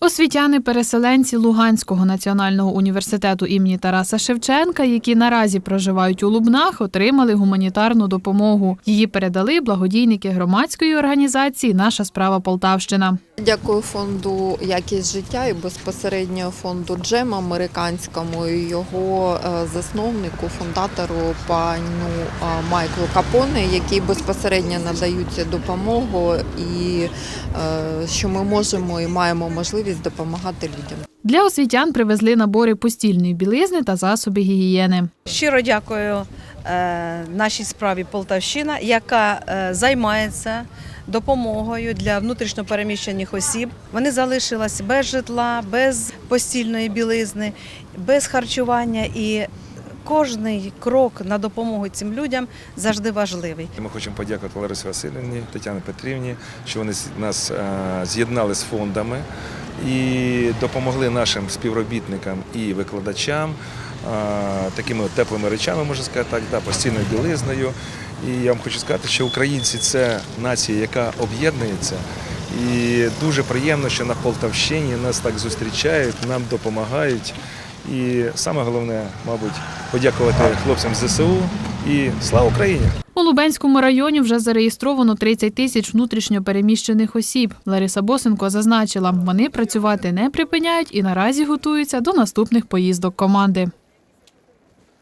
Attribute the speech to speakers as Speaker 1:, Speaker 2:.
Speaker 1: Освітяни-переселенці Луганського національного університету імені Тараса Шевченка, які наразі проживають у Лубнах, отримали гуманітарну допомогу. Її передали благодійники громадської організації Наша справа Полтавщина.
Speaker 2: Дякую фонду Якість життя і безпосередньо фонду Джем американському і його е, засновнику, фундатору пану е, Майклу Капоне, які безпосередньо надають допомогу, і е, що ми можемо і маємо можливість допомагати людям.
Speaker 1: Для освітян привезли набори постільної білизни та засоби гігієни.
Speaker 3: Щиро дякую е, нашій справі Полтавщина, яка е, займається допомогою для внутрішньопереміщених осіб. Вони залишились без житла, без постільної білизни, без харчування і. Кожний крок на допомогу цим людям завжди важливий.
Speaker 4: Ми хочемо подякувати Ларисі Васильівні, Тетяні Петрівні, що вони нас е, з'єднали з фондами і допомогли нашим співробітникам і викладачам такими теплими речами, можна сказати так, да, постійною білизною. І я вам хочу сказати, що українці це нація, яка об'єднується. І дуже приємно, що на Полтавщині нас так зустрічають, нам допомагають. І саме головне, мабуть, подякувати хлопцям ЗСУ і слава Україні!
Speaker 1: У Лубенському районі вже зареєстровано 30 тисяч внутрішньо переміщених осіб. Лариса Босенко зазначила, вони працювати не припиняють і наразі готуються до наступних поїздок команди.